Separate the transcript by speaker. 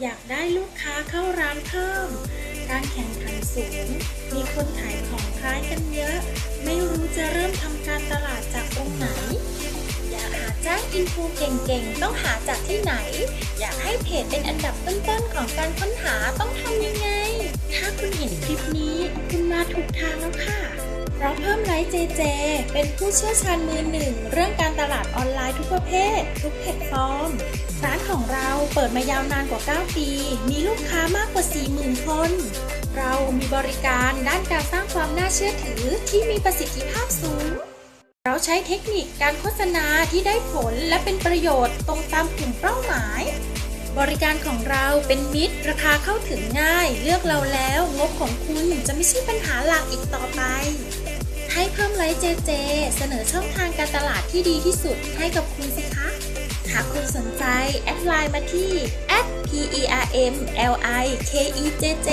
Speaker 1: อยากได้ลูกค้าเข้าร้านเพิ่ม การแข่งขันสูง มีคนขายของคล้ายกันเยอะ ไม่รู้จะเริ่มทำการตลาดจากตรงไหน อยากหาจ้างอินฟูเก่งๆ ต้องหาจากที่ไหน อยากให้เพจเป็นอันดับต้นๆของการค้นหาต้องทำยังไง ถ้าคุณเห็นคลิปนี้ คุณมาถูกทางแล้วค่ะ เพราะเพิ่มไลฟ์เจเจ เป็นผู้เชี่ยวชาญมือหนึ่งเรื่องการตลาดออนไลน์ทุกประเภท ทุกแพลตฟอร์มร้าน เปิดมายาวนานกว่า 9 ปี มีลูกค้ามากกว่า 40,000 คน เรามีบริการด้านการสร้างความน่าเชื่อถือที่มีประสิทธิภาพสูง เราใช้เทคนิคการโฆษณาที่ได้ผลและเป็นประโยชน์ตรงตามกลุ่มเป้าหมาย บริการของเราเป็นมิตร ราคาเข้าถึงง่าย เลือกเราแล้วงบของคุณจะไม่ใช่ปัญหาหลักอีกต่อไปให้เพิ่มไลฟ์เจเจ เสนอช่องทางการตลาดที่ดีที่สุดให้กับคุณสิคะากคุณสนใจ แอดไลน์มาที่ @permlikejj